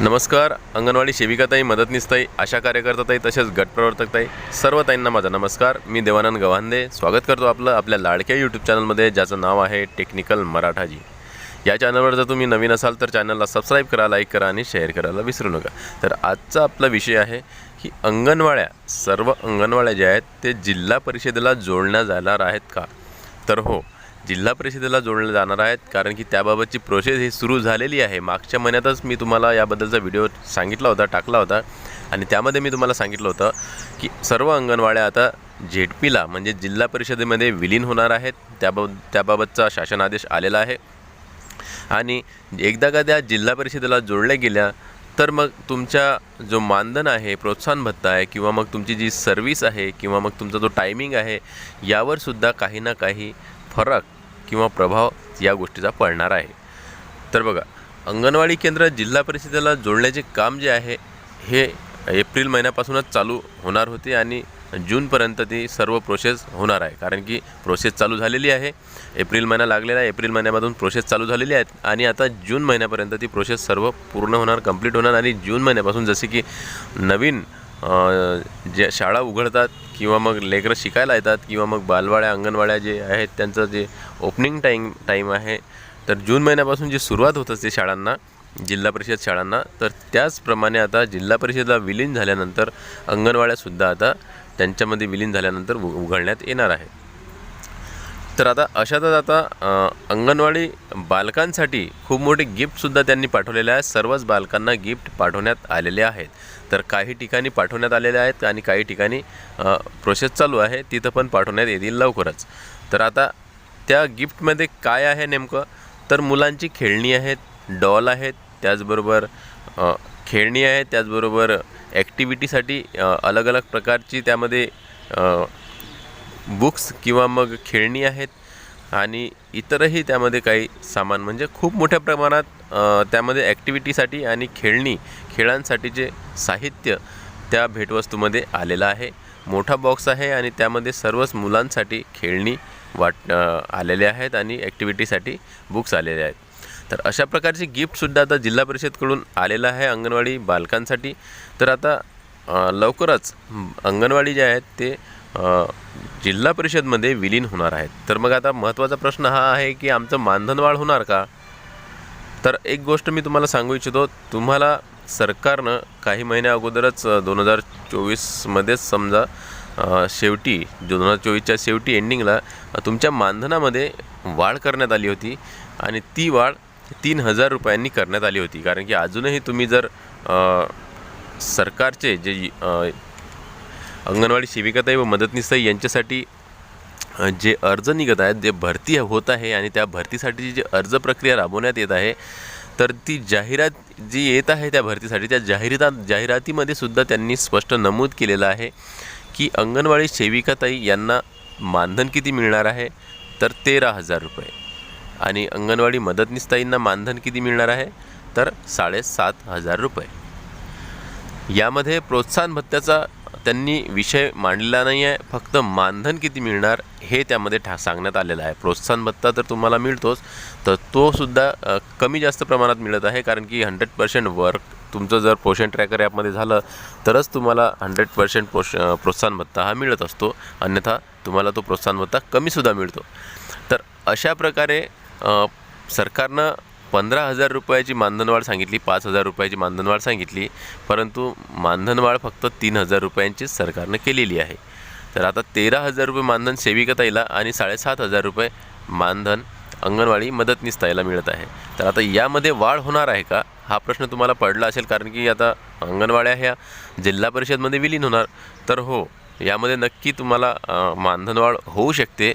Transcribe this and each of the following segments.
नमस्कार अंगणवाडी सेविकाताई मदतनीसताई आशा कार्यकर्ताताई तसेच गटप्रवर्तकताई सर्व ताईंना माझा नमस्कार. मी देवानंद गव्हांदे. स्वागत करतो आपलं आपल्या लाडक्या यूट्यूब चॅनलमध्ये ज्याचं नाव आहे टेक्निकल मराठाजी. या चॅनलवर जर तुम्ही नवीन असाल तर चॅनलला सबस्क्राईब करा लाईक करा आणि शेअर करायला विसरू नका. तर आजचा आपला विषय आहे की अंगणवाड्या सर्व अंगणवाड्या ज्या आहेत ते जिल्हा परिषदेला जोडण्या जाणार आहेत का? तर हो जिल्हा परिषदेला जोडले जाणार आहेत कारण की त्याबाबतची प्रोसेस ही सुरू झालेली आहे. मागच्या महिन्यातच मी तुम्हाला याबद्दलचा व्हिडिओ सांगितला होता टाकला होता. आणि त्यामध्ये मी तुम्हाला सांगितलं होतं की सर्व अंगणवाड्या आता झेडपीला म्हणजे जिल्हा परिषदेमध्ये विलीन होणार आहेत. त्याबाब त्याबाबतचा शासन आदेश आलेला आहे. आणि एकदा का त्या जिल्हा परिषदेला जोडल्या गेल्या तर मग तुमच्या जो मानधन आहे प्रोत्साहन भत्ता आहे किंवा मग तुमची जी सर्व्हिस आहे किंवा मग तुमचा जो टायमिंग आहे यावरसुद्धा काही ना काही फरक किंवा प्रभाव या गोष्टीचा पडणार आहे. तर बघा अंगणवाडी केंद्र जिल्हा परिषदेला जोडण्याचे काम जे आहे हे एप्रिल महिन्यापासूनच चालू होणार होते आणि जूनपर्यंत ती सर्व प्रोसेस होणार आहे. कारण की प्रोसेस चालू झालेली आहे. एप्रिल महिना लागलेला आहे. एप्रिल महिन्यामधून प्रोसेस चालू झालेली आहे आणि आता जून महिन्यापर्यंत ती प्रोसेस सर्व पूर्ण होणार कंप्लीट होणार. आणि जून महिन्यापासून जसे की नवीन ज्या शाळा उघडतात किंवा मग लेकरं शिकायला येतात किंवा मग बालवाड्या अंगणवाड्या जे आहेत त्यांचं जे ओपनिंग टाईम टाईम आहे तर जून महिन्यापासून जी सुरुवात होत असते शाळांना जिल्हा परिषद शाळांना तर त्याचप्रमाणे आता जिल्हा परिषदला विलीन झाल्यानंतर अंगणवाड्यासुद्धा आता त्यांच्यामध्ये विलीन झाल्यानंतर उ- उघडण्यात येणार आहे. तर आता अशातच आता अंगणवाडी बालकांसाठी खूप मोठे गिफ्टसुद्धा त्यांनी पाठवलेले आहेत सर्वच बालकांना गिफ्ट पाठवण्यात आलेले आहेत. तर काही ठिकाणी पाठवण्यात आलेले आहेत आणि काही ठिकाणी प्रोसेस चालू आहे. तिथं पण पाठवण्यात येतील लवकरच. तर आता त्या गिफ्टमध्ये काय आहे नेमकं? तर मुलांची खेळणी आहेत डॉल आहेत त्याचबरोबर खेळणी आहेत त्याचबरोबर ॲक्टिव्हिटीसाठी अलग अलग प्रकारची त्यामध्ये बुक्स किंवा मग खेळणी आहेत आणि इतरही त्यामध्ये काही सामान म्हणजे खूप मोठ्या प्रमाणात त्यामध्ये ॲक्टिव्हिटीसाठी आणि खेळणी खेळांसाठीचे साहित्य त्या भेटवस्तूमध्ये आलेलं आहे. मोठा बॉक्स आहे आणि त्यामध्ये सर्वच मुलांसाठी खेळणी वाट आलेले आहेत आणि ॲक्टिव्हिटीसाठी बुक्स आलेले आहेत. तर अशा प्रकारचे गिफ्टसुद्धा आता जिल्हा परिषदकडून आलेलं आहे अंगणवाडी बालकांसाठी. तर आता लवकरच अंगणवाडी जे आहेत ते जिल्हा परिषदमध्ये विलीन होणार आहेत. तर मग आता महत्त्वाचा प्रश्न हा आहे की आमचं मानधन वाढ होणार का? तर एक गोष्ट मी तुम्हाला सांगू इच्छितो तुम्हाला सरकारनं काही महिन्या अगोदरच दोन हजार चोवीसमध्येच समजा शेवटी दोन हजार चोवीसच्या शेवटी एंडिंगला तुमच्या मानधनामध्ये वाढ करण्यात आली होती आणि ती वाढ तीन हजार रुपयांनी करण्यात आली होती. कारण की अजूनही तुम्ही जर सरकारचे जे अंगणवाडी सेविकाताई व मदतनीसताई यांच्यासाठी जे अर्ज निघत आहेत जे भरती होत आहे आणि त्या भरतीसाठी जी अर्ज प्रक्रिया राबवण्यात येत आहे तर ती जाहिरात जी येत आहे त्या भरतीसाठी त्या जाहिरात जाहिरातीमध्ये सुद्धा त्यांनी स्पष्ट नमूद केलेलं आहे की अंगणवाडी सेविकाताई यांना मानधन किती मिळणार आहे तर तेरा हजार रुपये. आणि अंगणवाडी मदतनीसताईंना मानधन किती मिळणार आहे तर साडेसात हजार रुपये. यामध्ये प्रोत्साहन भत्त्याचा त्यांनी विषय मांडलेला नाही आहे फक्त मानधन किती मिळणार हे त्यामध्ये ठा सांगण्यात आलेलं आहे. प्रोत्साहन भत्ता तर तुम्हाला मिळतोच तर तो सुद्धा कमी जास्त प्रमाणात मिळत आहे कारण की हंड्रेड पर्सेंट वर्क तुमचं जर पोषण ट्रॅकर ॲपमध्ये झालं तरच तुम्हाला हंड्रेड पर्सेंट पोष प्रोत्साहन भत्ता हा मिळत असतो. अन्यथा तुम्हाला तो प्रोत्साहन भत्ता कमीसुद्धा मिळतो. तर अशा प्रकारे सरकारनं पंधरा हजार रुपयाची मानधनवाढ सांगितली पाच हजार रुपयाची मानधनवाढ सांगितली परंतु मानधनवाढ फक्त तीन हजार रुपयांचीच सरकारनं केलेली आहे. तर आता तेरा हजार रुपये मानधन सेविकताईला आणि साडेसात हजार रुपये मानधन अंगणवाडी मदतनीस ताईला मिळत आहे. तर आता यामध्ये वाढ होणार आहे का? हा प्रश्न तुम्हाला पडला असेल कारण की आता अंगणवाड्या ह्या जिल्हा परिषदमध्ये विलीन होणार. तर हो यामध्ये नक्की तुम्हाला मानधनवाढ होऊ शकते.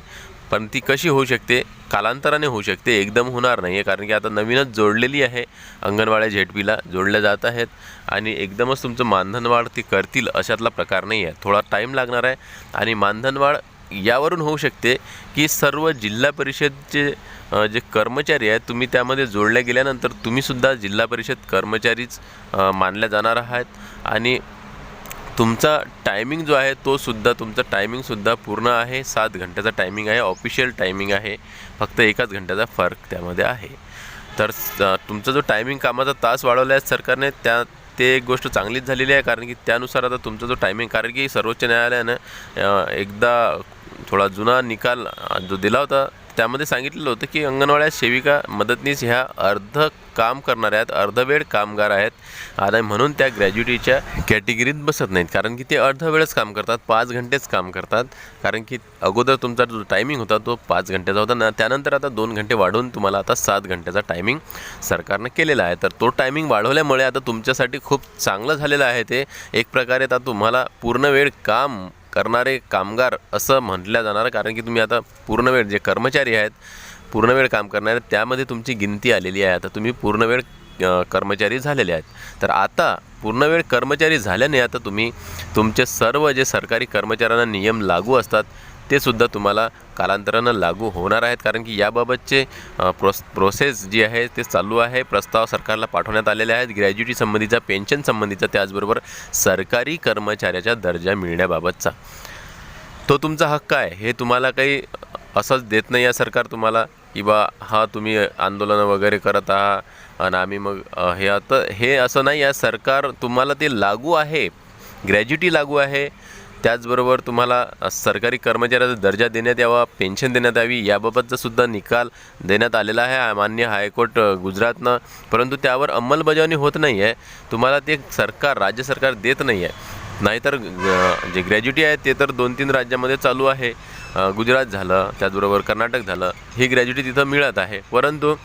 पण ती कशी होऊ शकते? कालांतराने होऊ शकते. एकदम होणार नाही आहे कारण की आता नवीनच जोडलेली आहे. अंगणवाड्या झेडपीला जोडल्या जात आहेत. आणि एकदमच तुमचं मानधनवाढ ती करतील अशातला प्रकार नाही आहे थोडा टाईम लागणार आहे. आणि मानधनवाढ यावरून होऊ शकते की सर्व जिल्हा परिषदचे जे कर्मचारी आहेत तुम्ही त्यामध्ये जोडल्या गेल्यानंतर तुम्हीसुद्धा जिल्हा परिषद कर्मचारीच मानल्या जाणार आहात. आणि तुमचा टायमिंग जो आहे तो सुद्धा तुमचा टायमिंगसुद्धा पूर्ण आहे. सात घंट्याचा टायमिंग आहे ऑफिशियल टायमिंग आहे. फक्त एकाच घंट्याचा फरक त्यामध्ये आहे. तर तुमचा जो टायमिंग कामाचा तास वाढवला आहे सरकारने त्या ते एक गोष्ट चांगलीच झालेली आहे. कारण की त्यानुसार आता तुमचा जो टायमिंग कारण की सर्वोच्च न्यायालयानं एकदा थोडा जुना निकाल जो दिला होता त्यामध्ये सांगितलेलं होतं की अंगणवाड्या सेविका मदतनीस ह्या अर्ध काम करणाऱ्या आहेत अर्धवेळ कामगार आहेत. आणि म्हणून त्या ग्रॅज्युटीच्या कॅटेगरीत बसत नाहीत. कारण की ते अर्ध वेळच काम करतात पाच घंटेच काम करतात. कारण की अगोदर तुमचा जो टायमिंग होता तो पाच घंट्याचा होता. ना त्यानंतर आता दोन घंटे वाढवून तुम्हाला आता सात घंट्याचा टायमिंग सरकारनं केलेला आहे. तर तो टायमिंग वाढवल्यामुळे आता तुमच्यासाठी खूप चांगलं झालेलं आहे ते. एक प्रकारे आता तुम्हाला पूर्ण वेळ काम करणारे कामगार असं म्हटलं जाणार कारण की तुम्ही आता पूर्णवेळ जे कर्मचारी आहेत पूर्ण वेळ काम करणारे त्यामध्ये तुमची गिनती आलेली आहे. आता तुम्ही पूर्ण वेळ कर्मचारी झालेले आहेत. तर आता पूर्ण वेळ कर्मचारी झाल्याने आता तुम्ही तुमचे सर्व जे सरकारी कर्मचाऱ्यांना नियम लागू असतात ते सुद्धा तुम्हाला कालांतरानं लागू होणार आहेत. कारण की याबाबतचे प्रोस प्रोसेस जी आहे ते चालू आहे. प्रस्ताव सरकारला पाठवण्यात आलेले आहेत. ग्रॅज्युटी संबंधीचा पेन्शन संबंधीचा त्याचबरोबर सरकारी कर्मचाऱ्याचा दर्जा मिळण्याबाबतचा. तो तुमचा हक्क आहे. हे तुम्हाला काही असंच देत नाही आहे सरकार तुम्हाला की बा हा तुम्ही आंदोलनं वगैरे करत आहात आणि आम्ही मग हे आता हे असं नाही. आहे सरकार तुम्हाला ते लागू आहे. ग्रॅज्युटी लागू आहे. त्याचबरोबर तुम्हाला सरकारी कर्मचाऱ्याचा दर्जा देण्यात यावा पेन्शन देण्यात यावी याबाबतचा सुद्धा निकाल देण्यात आलेला आहे. मान्य हायकोर्ट गुजरातनं. परंतु त्यावर अंमलबजावणी होत नाही आहे तुम्हाला ते सरकार राज्य सरकार देत नाही आहे नाहीतर जे ग्रॅज्युटी आहे ते तर दोन तीन राज्यामध्ये चालू आहे. गुजरात झालं त्याचबरोबर कर्नाटक झालं. ही ग्रॅज्युटी तिथं मिळत आहे. परंतु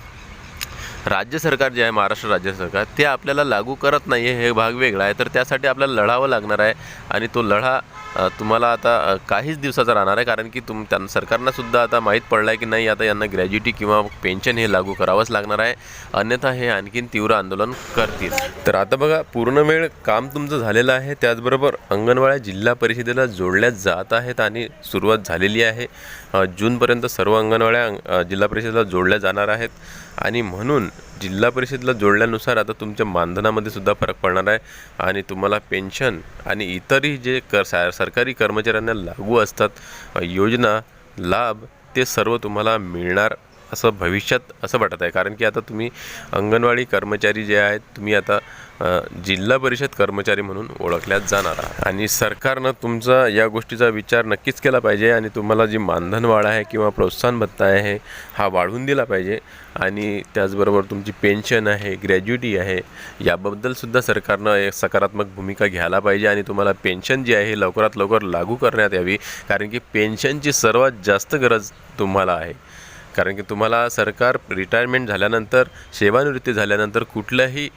राज्य सरकार जे आहे महाराष्ट्र राज्य सरकार ते आपल्याला लागू करत नाही आहे हे भाग वेगळा आहे. तर त्यासाठी आपल्याला लढावं लागणार आहे. आणि तो लढा तुम्हाला आता काहीच दिवसाचा राहणार आहे कारण की तुम त्यांना सरकारनासुद्धा आता माहीत पडलं आहे की नाही आता यांना ग्रॅज्युटी किंवा पेन्शन हे लागू करावंच लागणार आहे. अन्यथा हे आणखीन तीव्र आंदोलन करतील. तर आता बघा पूर्ण वेळ काम तुमचं झालेलं आहे. त्याचबरोबर अंगणवाड्या जिल्हा परिषदेला जोडल्या जात आहेत आणि सुरुवात झालेली आहे. जूनपर्यंत सर्व अंगणवाड्या जिल्हा परिषदेला जोडल्या जाणार आहेत. आणि म्हणून जिल्हा परिषदला जोडल्यानुसार आता तुमच्या मानधनामध्ये सुद्धा फरक पडणार आहे आणि तुम्हाला पेन्शन आणि इतरही जे कर सा- सरकारी कर्मचाऱ्यांना लागू असतात योजना लाभ ते सर्व तुम्हाला मिळणार असं भविष्यात असं वाटत आहे. कारण की आता तुम्ही अंगणवाडी कर्मचारी जे आहेत तुम्ही आता जिल्हा परिषद कर्मचारी म्हणून ओळखल्या जाणार आहात. आणि सरकारनं तुमचा या गोष्टीचा विचार नक्कीच केला पाहिजे आणि तुम्हाला जी मानधन वाढ आहे किंवा प्रोत्साहन भत्ता आहे हा वाढवून दिला पाहिजे. आणि त्याचबरोबर तुमची पेन्शन आहे ग्रॅज्युटी आहे याबद्दलसुद्धा सरकारनं एक सकारात्मक भूमिका घ्यायला पाहिजे आणि तुम्हाला पेन्शन जी आहे लवकरात लवकर लागू करण्यात यावी. कारण की पेन्शनची सर्वात जास्त गरज तुम्हाला आहे. कारण की तुम्हाला सरकार रिटायरमेंट झाल्यानंतर सेवानिवृत्ती झाल्यानंतर कुठलाही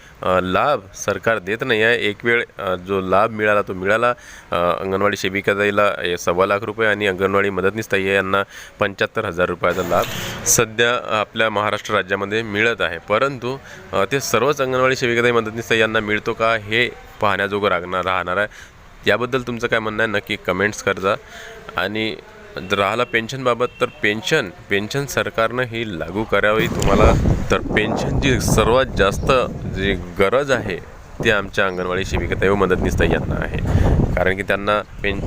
लाभ सरकार देत नाही आहे. एक वेळ जो लाभ मिळाला तो मिळाला. अंगणवाडी सेविकाताईला सव्वा लाख रुपये आणि अंगणवाडी मदतनीस ताई यांना पंच्याहत्तर हजार रुपयाचा लाभ सध्या आपल्या महाराष्ट्र राज्यामध्ये मिळत आहे. परंतु ते सर्वच अंगणवाडी सेविकाताई मदतनीस ताई यांना मिळतो का हे पाहण्याजोगं राहणार राहणार आहे. याबद्दल तुमचं काय म्हणणं आहे? नक्की कमेंट्स करजा. आणि राहिला पेन्शनबाबत तर पेन्शन पेन्शन सरकारनं ही लागू करावी. तुम्हाला तर पेन्शनची सर्वात जास्त जी गरज आहे ती आमच्या अंगणवाडी सेविका व मदतनीस यांना आहे. कारण की त्यांना पेन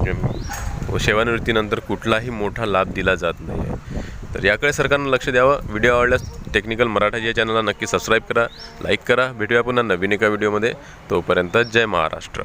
सेवानिवृत्तीनंतर कुठलाही मोठा लाभ दिला जात नाही आहे तर याकडे सरकारनं लक्ष द्यावं. व्हिडिओ आवडल्यास टेक्निकल मराठा या चॅनलला नक्की सबस्क्राईब करा लाईक करा. भेटूया पुन्हा नवीन एका व्हिडिओमध्ये तोपर्यंत जय महाराष्ट्र.